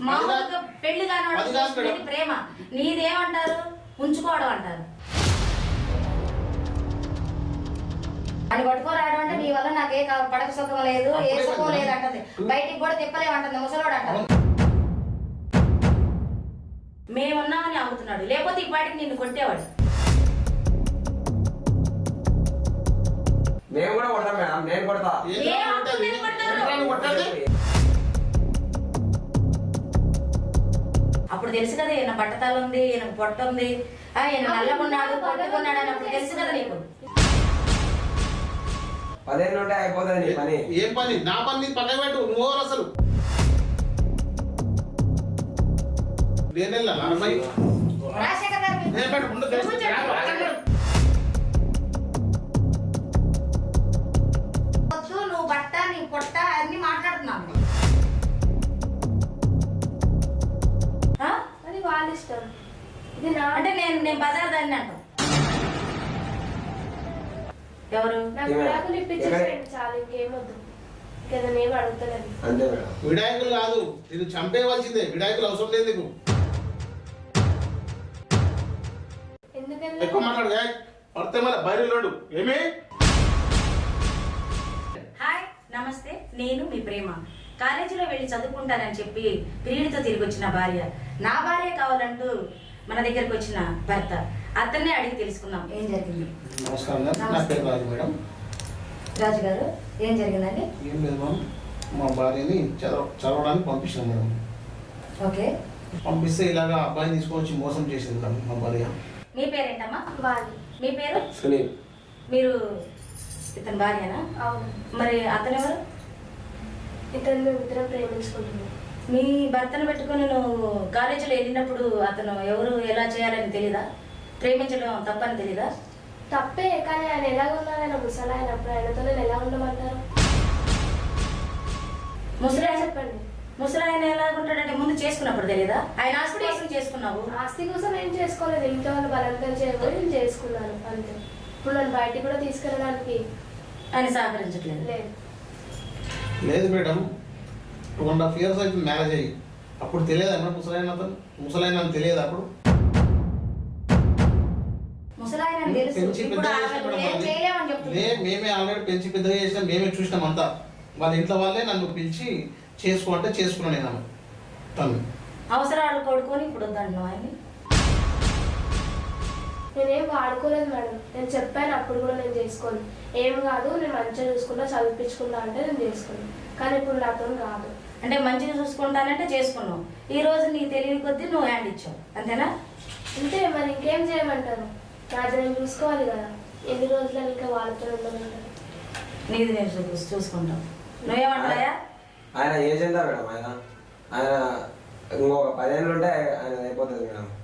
మామూలుగా పెళ్ళి కానివాడు. ప్రేమ. నీదేమంటారు? ఉంచుకోవడం అంటారు. అని పట్టుకోరాడు అంటే నీ వల్ల నాకు పడక సుఖం లేదు ఏ సుఖం. లేదు అంటది బయటికి కూడా తిప్పలేమంటుంది ముసలోడు అంటారు మేమున్నామని అవుతున్నాడు లేకపోతే ఈ పాటికి నిన్ను కొట్టేవాడు. మేము కూడా కొడతాం మేడం నేను కొడతా. అప్పుడు తెలుసు కదా ఈయన బట్టతలు ఉంది ఈయన పొట్ట ఉంది. ఆ, ఈయన నల్లగున్నాడు పొట్టుకున్నాడు అని అప్పుడు తెలుసు కదా నీకు. పదేళ్ళు ఉంటే అయిపోతుంది నీ పని. ఏం పని? నా పని పక్కన పెట్టు నువ్వు అసలు? నేను వెళ్ళాలా అమ్మాయి రాజశేఖర్ గారు నువ్వు బట్ట నీ పొట్ట అన్ని మాట్లాడుతున్నాను వాళ్ళ ఇష్టం ఇది నా అంటే నేను నేను బజార్ దాన్ని అంటాం. ఎవరు? నాకు? విడాకులు ఇప్పించేసేయండి? చాలు ఇంకేమొద్దు. ఇంకేదో నేను అడుగుతాను అంతే మేడం. విడాయకులు కాదు నేను చంపేయవలసిందే. విడాయకులు అవసరం లేదు నీకు. ఎందుకంటే ఎక్కువ మాట్లాడు ఏయ్, పడితే మళ్ళీ ఏమి? హాయ్ నమస్తే. నేను మీ ప్రేమ. కాలేజీలో వెళ్ళి చదువుకుంటానని చెప్పి ప్రియుడితో తిరిగి వచ్చిన భార్య. నా భార్య కావాలంటూ మన దగ్గరకు వచ్చిన భర్త. అతన్నే అడిగి తెలుసుకుందాం. ఏం జరిగింది? నమస్కారం మేడం. నా పేరు రాజు మేడం. రాజు గారు ఏం జరిగిందండి? ఏం లేదు మేడం మా భార్యని చదవ చదవడానికి పంపించాను మేడం. ఓకే. పంపిస్తే ఇలాగా అబ్బాయిని తీసుకొని వచ్చి మోసం చేసింది మేడం మా భార్య. మీ పేరేంటమ్మా? వాళ్ళు మీ పేరు? సునీల్. మీరు ఇతని భార్యనా? అవును. మరి అతను ఎవరు ఇతను ఇద్దరం ప్రేమించుకుంటున్నాం మీ భర్తను పెట్టుకొని నువ్వు కాలేజీలో వెళ్ళినప్పుడు అతను ఎవరు ఎలా చేయాలని తెలీదా? ప్రేమించడం తప్పని తెలీదా? తప్పే కానీ ఆయన ఎలా ఉన్నారు ఆయన ముసలా ఆయన అప్పుడు ఆయనతో నేను ఎలా ఉండమంటారు? ముసలి చెప్పండి. ముసలాయన ఎలా ఉంటాడంటే ముందు చేసుకున్నప్పుడు తెలీదా? ఆయన ఆస్తి కోసం చేసుకున్నావు? ఆస్తి కోసం ఏం చేసుకోలేదు. ఇంట్లో వాళ్ళు బలవంతం చేయబోయి నేను చేసుకున్నాను అంతే. ఇప్పుడు నన్ను బయటికి కూడా తీసుకెళ్ళడానికి ఆయన సహకరించట్లేదు. లేదు. లేదు madam. Two and half years అయితే మ్యారేజ్ అయ్యి. అప్పుడు తెలియదు అన్న ముసలైన అతను? ముసలైన అని తెలియదు అప్పుడు? ముసలాయన తెలుసు. పెంచి ఇప్పుడు పెద్దగా ఆమె చేసినప్పుడు ఏం మళ్ళీ- చేయలేమని లే చెప్తుంది. మేమే ఆల్రెడీ పెంచి పెద్దగా చేసినాం మేమే చూసినాం అంతా. వాళ్ళ ఇంట్లో వాళ్ళే నన్ను పిలిచి చేసుకో అంటే చేసుకున్నాను నేను ఆమె తను. అవసరాలు కొడుకొని ఇప్పుడు వద్దంటున్నావు ఆయన్ని నేనేం వాడుకోలేదు మేడం. నేను చెప్పాను అప్పుడు కూడా నేను చేసుకోను. ఏం కాదు నేను మంచిగా చూసుకుంటా చదివించుకుంటా అంటే నేను చేసుకున్నాను కానీ ఇప్పుడు నాతో కాదు. అంటే మంచిగా చూసుకుంటానంటే చేసుకున్నావు. ఈ రోజు నీ తెలివి కొద్దీ నువ్వు హ్యాండ్ ఇచ్చావు. అంతేనా? అంతే మరి ఇంకేం చేయమంటారు? నాది నేను చూసుకోవాలి కదా. ఎన్ని రోజులు ఇంకా వాళ్ళతో ఉండమంటారు? నీది నేను చూ- చూసుకుంటావు. నువ్వేమంటాయా ఆయన ఏజ్ ఎంత మేడం ఆయన. ఆయన ఇంకొక పదేళ్ళు ఉంటే ఆయన అయిపోతుంది మేడం.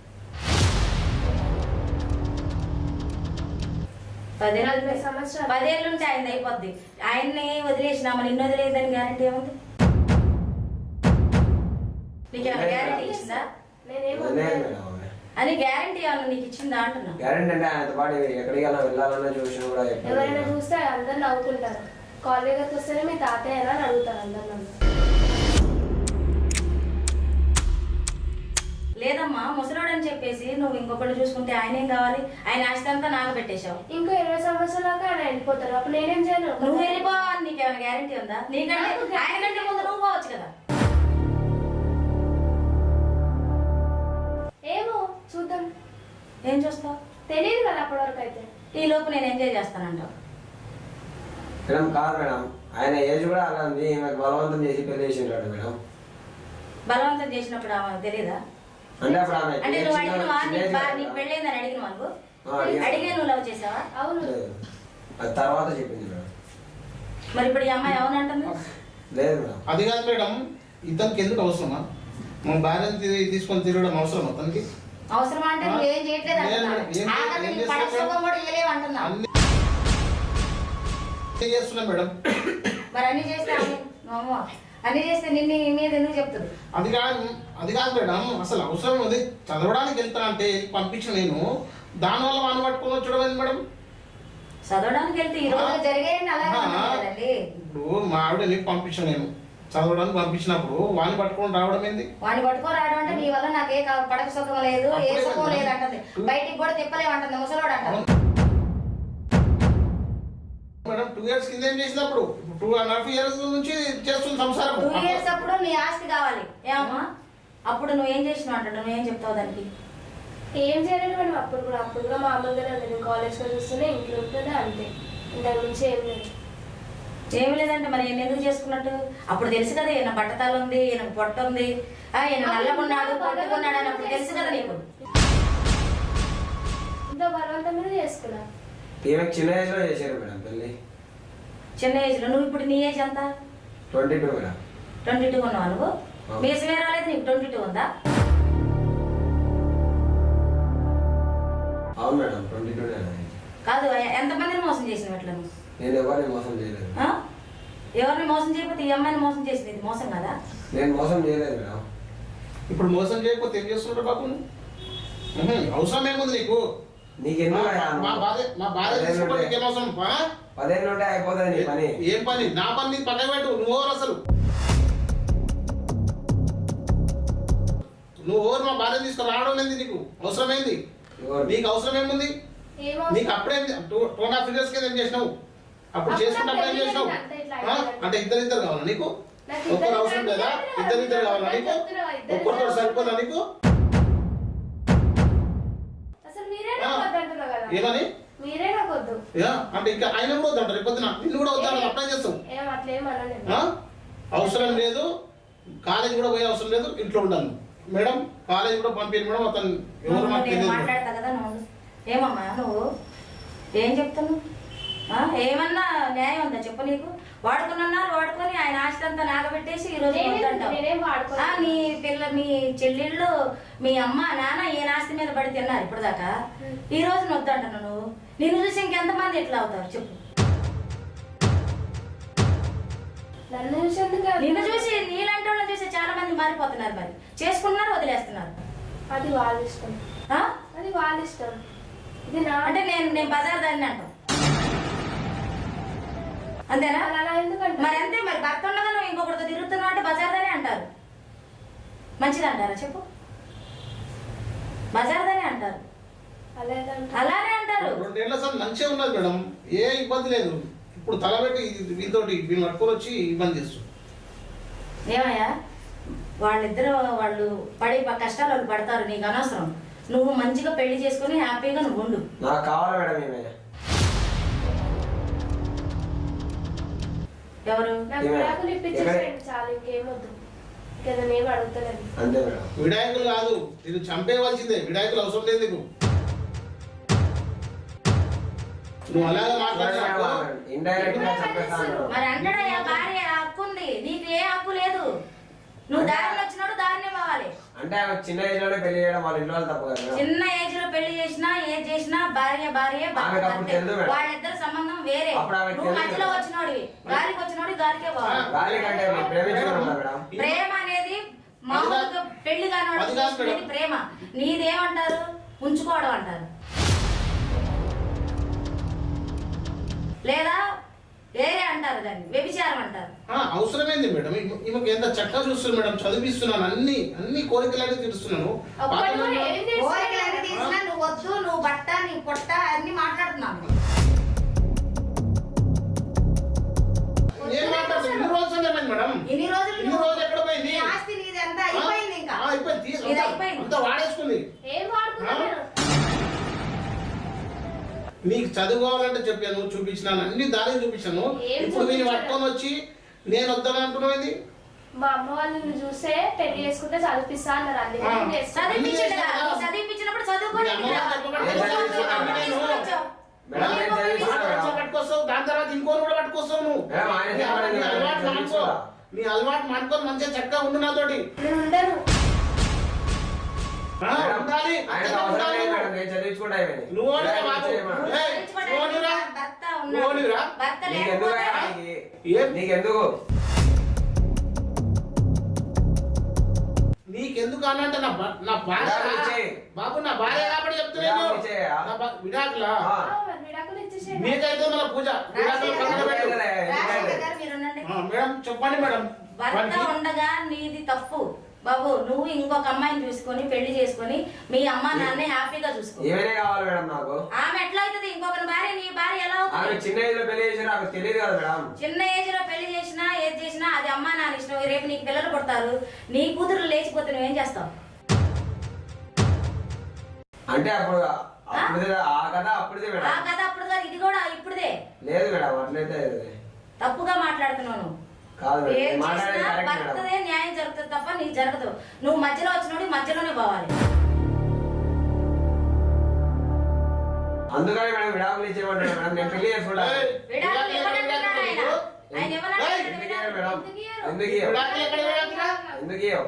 పదేళ్ళు నలభై సంవత్సరాలు. పదేళ్ళు ఉంటే ఆయన అయిపోద్ది. ఆయన్ని వదిలేసిన మన ఇన్ని వదిలేదని గ్యారంటీ ఏముంది నీకు ఏమైనా గ్యారంటీ ఇచ్చిందా. అని గ్యారంటీ ఏమైనా నీకు ఇచ్చిందా అంటున్నా? గ్యారెంటీ అంటే ఆయనతో పాటు ఎక్కడికైనా వెళ్ళాలన్నా చూసిన కూడా ఎవరైనా చూస్తే అందరు నవ్వుకుంటారు. కాల్ దగ్గరికి వస్తేనే మీ తాతయ్య అని అడుగుతారు అందరు చెప్పేసి నువ్వు ఇంకొకటి చూసుకుంటే ఆయన ఏం కావాలి? ఆయన ఆస్తి అంతా నాకు పెట్టేశావు. ఇంకో ఇరవై సంవత్సరాలకు ఆయన వెళ్ళిపోతారు. అప్పుడు నేనేం చేయను? నువ్వు వెళ్ళిపోవాలి. నీకు ఏమైనా గ్యారంటీ ఉందా? నీకంటే ఆయన కంటే ముందు నువ్వు పోవచ్చు కదా. ఏమో చూద్దాం. ఏం చూస్తావు? తెలియదు కదా అప్పటి వరకు అయితే ఈ లోపు నేను ఎంజాయ్ చేస్తానంటావు. మేడం కాదు మేడం. ఆయన ఏజ్ కూడా అలా ఉంది బలవంతం చేసి పెళ్ళి చేసి ఉంటాడు మేడం. బలవంతం చేసినప్పుడు తెలియదా అంటే అప్పుడు ఆమె అంటే నువ్వు అడిగినవా? బా-. నీకు పెళ్ళైందని ఆ, అడిగాను. అడిగే నువ్వు లవ్ చేసావా? అవును. అది తర్వాత చెప్పింది మేడం. మరి ఇప్పుడు ఈ అమ్మాయి అవునంటుంది లేదు మేడం. అది కాదు మేడం ఇతనికి ఎందుకు అవసరమా? మా భార్యను తీ- తీసుకొని తిరగడం అవసరం అతనికి? అవసరమా అంటే నువ్వు ఏం చేయట్లేదు లేదు ఏం- ఆఖరికి? సుఖం కూడా ఇయ్యలేవు అంటున్నా అన్ని చేస్తున్నా మేడం? మరి అన్ని చేస్తే ఆమె- అన్ని చేస్తే నిన్ను మీద ఎందుకు చెప్తుంది? అది కాదు అది కాదు మేడం అసలు అవసరం ఉంది. చదవడానికి వెళ్తా అంటే పంపించిన నేను. దానివల్ల వాన పట్టుకొని వచ్చడం ఏంది మేడం? చదవడానికి వెళ్తే ఈ రోజు జరిగేయండి అలాగే ఇప్పుడు మా ఆవిడని పంపించిన నేను. చదవడానికి పంపించినప్పుడు వాడిని పట్టుకొని రావడం ఏంది? వాడిని పట్టుకొని రావడం అంటే నీ వల్ల నాకు ఏ పడక సుఖం లేదు ఏ సుఖం. లేదు అంటది బయటికి కూడా తిప్పలేము అంటుంది ముసలోడు అంటది మేడం టూ ఇయర్స్ కింద ఏం చేసినప్పుడు? టూ అండ్ హాఫ్ ఇయర్స్ నుంచి చేస్తుంది సంసారం. టూ ఇయర్స్ అప్పుడు నీ ఆస్తి కావాలి. ఏమమ్మా? అప్పుడు నువ్వేం చేసినావు అంటాడు? నువ్వేం చెప్తావు దానికి? ఏం చేయలేదు మేడం అప్పుడు కూడా అప్పుడు కూడా మామూలుగానే ఉంది నేను కాలేజ్లో చూస్తూనే ఇంట్లో ఉంటూనే అంతే. ఇంతకు మించి ఏం లేదు. ఏమి లేదంటే మరి ఈయన ఎందుకు చేసుకున్నట్టు? అప్పుడు తెలుసు కదా ఈయన బట్టతలు ఉంది ఈయన పొట్ట ఉంది. ఆ, ఈయన నల్లగున్నాడు పొట్టుకున్నాడు అని అప్పుడు తెలుసు కదా నీకు. ఇంత బలవంతం మీద చేసుకున్నా. ఈమెకి చిన్న ఏజ్లో చేశారు మేడం పెళ్ళి చిన్న ఏజ్లో నువ్వు ఇప్పుడు నీ ఏజ్ ఎంత? Twenty two madam. Twenty two ఉన్నావు నువ్వు. మీసమే రాలేదు నీకు ట్వంటీ టూ ఉందా? అవును మేడం ట్వంటీ టూ కాదు ఎంతమందిని మోసం చేసిన నువ్వు? నేను ఎవరిని మోసం చేయలేదు. ఆ? ఎవరిని మోసం చేయకపోతే ఈ అమ్మాయిని మోసం చేసింది ఇది మోసం కదా? నేను మోసం చేయలేదు మేడం. ఇప్పుడు మోసం చేయకపోతే ఏం చేస్తున్నాడు బాబు? అవసరం ఏముంది నీకు? పదేళ్ళు ఉంటే అయిపోతుంది నీ పని. ఏం పని? నా పని పక్కన పెట్టు. నువ్వు ఎవరు అసలు. నువ్వు ఎవరు మా భార్య తీసుకుని రావడం ఏంది నీకు? అవసరమైంది? నీకు అవసరం ఏముంది ఏమో నీకు అప్పుడే టూ అండ్ హాఫ్ ఇయర్స్ కింద ఏం చేసినావు? అప్పుడు చేసుకున్నప్పుడు ఏం చేసినావు. అంటే ఇద్దరు ఇద్దరు కావాలా నీకు? ఒక్కరు అవసరం లేదా? ఇద్దరు ఇద్దరు కావాలా నీకు? ఒక్కరితో సరిపోదా నీకు? ఏమని? మీరే నాకు వద్దు. అంటే ఇంకా ఆయన కూడా వద్దంటారు రేపు పొద్దున నిన్ను కూడా వద్దాను అప్లై చేస్తావు ఏం ఏం? అవసరం లేదు. కాలేజ్ కూడా పోయే అవసరం లేదు. ఇంట్లో ఉండాలి. మేడం కాలేజ్ కూడా పంపించండి మేడం. అతను ఎవరు మాట్లాడతా కదా ఏమమ్మా నువ్వు ఏం చెప్తున్నావు? ఆ? ఏమన్నా న్యాయం ఉందా చెప్పు నీకు? వాడుకున్నారు వాడుకొని ఆయన అంతా నాగబెట్టేసి ఈ రోజు నీ పిల్ల మీ చెల్లెళ్ళు మీ అమ్మ నాన్న ఆస్తి మీద పడి తిన్నారు ఇప్పుడు దాకా ఈ రోజు నువ్వు వద్దంటాను నువ్వు. నిన్ను చూసి ఇంకెంతమంది ఎట్లా అవుతారు? చెప్పు. నన్ను చూసి ఎందుకు నిన్ను చూసి నీలాంటి వాళ్ళని చూసి చాలా మంది మారిపోతున్నారు మరి. చేసుకుంటున్నారు వదిలేస్తున్నారు? అది వాళ్ళ ఇష్టం. ఆ? అది వాళ్ళ ఇష్టం. ఇది నా అంటే నేను నేను బజార్ దాన్ని అంటాం అంతేనా? అలా అలా ఎందుకంటే మరి అంతే మరి భర్త ఉండగా నువ్వు ఇంకొకరితో తిరుగుతున్నావు అంటే బజార్దానే అంటారు. మంచిది అంటారా చెప్పు. బజార్దానే అంటారు. అలానే అంటారు. రెండేళ్ళ సార్ మంచిగా ఉన్నది మేడం. ఏ ఇబ్బంది లేదు. ఇప్పుడు తలబెట్టి వీళ్ళతోటి వీళ్ళు పట్టుకొని వచ్చి ఇబ్బంది చేస్తుంది ఏమయ్యా? వాళ్ళిద్దరు వాళ్ళు పడే కష్టాలు వాళ్ళు పడతారు నీకు అనవసరం. నువ్వు మంచిగా పెళ్ళి చేసుకుని హ్యాపీగా నువ్వు ఉండు. నాకు కావాలి మేడం ఈమె. ఎవరు? నాకు చాలు ఇంకేం అడుగుతలేదు అంతే మేడం. విడాయకులు కాదు నేను చంపేయవలసిందే. విడాయకులు అవసరం లేదు నీకు. నువ్వు అలాగే మాట్లాడినా ఇండైరెక్ట్గా చెప్పేస్తాను మరి అంటాడయ్యా భార్య హక్కు ఉంది నీకు ఏ హక్కు లేదు. నువ్వు దారిని వచ్చినాడు దారినే పోవాలి. అంటే ఆమె చిన్న ఏజ్లోనే పెళ్ళి చేయడం వాళ్ళ ఇంట్లో వాళ్ళు తప్పు కదా? చిన్న ఏజ్లో పెళ్ళి చేసినా ఏ చేసినా భార్య భార్య ఆమెకు అప్పుడు మేడం. వాళ్ళిద్దరి సంబంధం వేరే అప్పుడు ఆమెకు నువ్వు తెలుసు మధ్యలో మేడం. వచ్చినోడివి గాలికి వచ్చినోడి గాలికే గాలి కంటే మేడం ప్రేమ అనేది మామూలుగా పెళ్ళి కాని అది కాదు చేసుకునేది మేడం. ప్రేమ నీదేమంటారు ఉంచుకోవడం అంటారు లేదా వేరే అంటారు దాన్ని వ్యభిచారం అంటారు. ఆ, అవసరమైంది మేడం. ఈమె- ఈమెకి ఎంత చక్కగా చూస్తున్నాను మేడం. చదివిస్తున్నాను అన్ని అన్ని కోరికలన్నీ తీరుస్తున్నాను? కోరికలన్నీ తీసినా నువ్వు వద్దు నువ్వు బట్ట నీ పొట్ట అన్ని మాట్లాడుతున్నావు. ఏం మాట్లాడుతున్నా ఇన్ని రోజులు ఏమైంది మేడం? ఇన్ని రోజులు ఎక్కడ పోయింది? ఆస్తి నీది అంతా అయిపోయింది ఇంకా. ఆ, అయిపోయింది. అంతా- అయిపోయింది. నీకు చదువుకోవాలంటే చెప్పాను చూపించినాను అన్ని దారి చూపించాను. ఇప్పుడు నేను చూపించారు? పట్టుకొని వచ్చి నేను వద్దని అంటున్నావు మా అమ్మ వాళ్ళని చూసే పెళ్ళి చేసుకుంటే చదివిస్తా అన్నారు చదివించినప్పుడు మీ పట్టుకొస్తావు దాని తర్వాత కూడా పట్టుకొస్తావు నువ్వు. నీ అలవాటు మానుకో. నీ అలవాటు మానుకొని మంచిగా చక్కగా ఉండు నాతోటి. నేను ఉండను. నీకెందుకు? నీకెందుకు? నా నా భార్య. బాబు నా భార్య కాబట్టి చెప్తున్నాను విడాకులు మీకైతే మన పూజ మేడం చెప్పండి మేడం. భర్త ఉండగా నీది తప్పు. బాబు నువ్వు ఇంకొక అమ్మాయిని చూసుకొని పెళ్ళి చేసుకొని మీ అమ్మ నాన్న హ్యాపీగా చూసుకో. ఏమైనా కావాలి మేడం నాకు? ఆమె ఎట్లా అవుతుంది? ఇంకొకరి భార్య నీ భార్య ఎలా ఆమె అవుతుంది చిన్న ఏజ్లో పెళ్ళి చేసి నాకు తెలియదు కదా మేడం. చిన్న ఏజ్లో పెళ్ళి చేసినా ఏది చేసినా అది అమ్మ నాన్న ఇష్టం. రేపు నీకు పిల్లలు పుడతారు. నీ కూతురు లేచిపోతే నువ్వేం చేస్తావు? అంటే అప్పుడు అప్పుడుదే ఆ కథ అప్పుడుదే ఆ మేడం కథ అప్పుడు కాదు ఇది కూడా ఇప్పుడుదే. లేదు మేడం అట్లయితే. తప్పుగా మాట్లాడుతున్నాను కాదు మేడం ఏం నేను మాట్లాడేది చేసినా కరెక్ట్ మేడం భర్తదే న్యాయం జరుగుతుంది తప్ప నీకు జరగదు నువ్వు మధ్యలో వచ్చినోడి మధ్యలోనే పోవాలి అందుకని మేడం విడాకులు ఇచ్చేయమంటాడు మేడం నేను పెళ్ళి చేసుకుంటాను ఏయ్, విడాకులు ఇవ్వనంటున్నాడు ఆయన. ఆయన ఎందుకు ఇయ్యరు. మేడం? ఎందుకు ఇయ్యరు? విడాకులు ఎక్కడ విడాకులు? ఎందుకు ఇయ్యవు?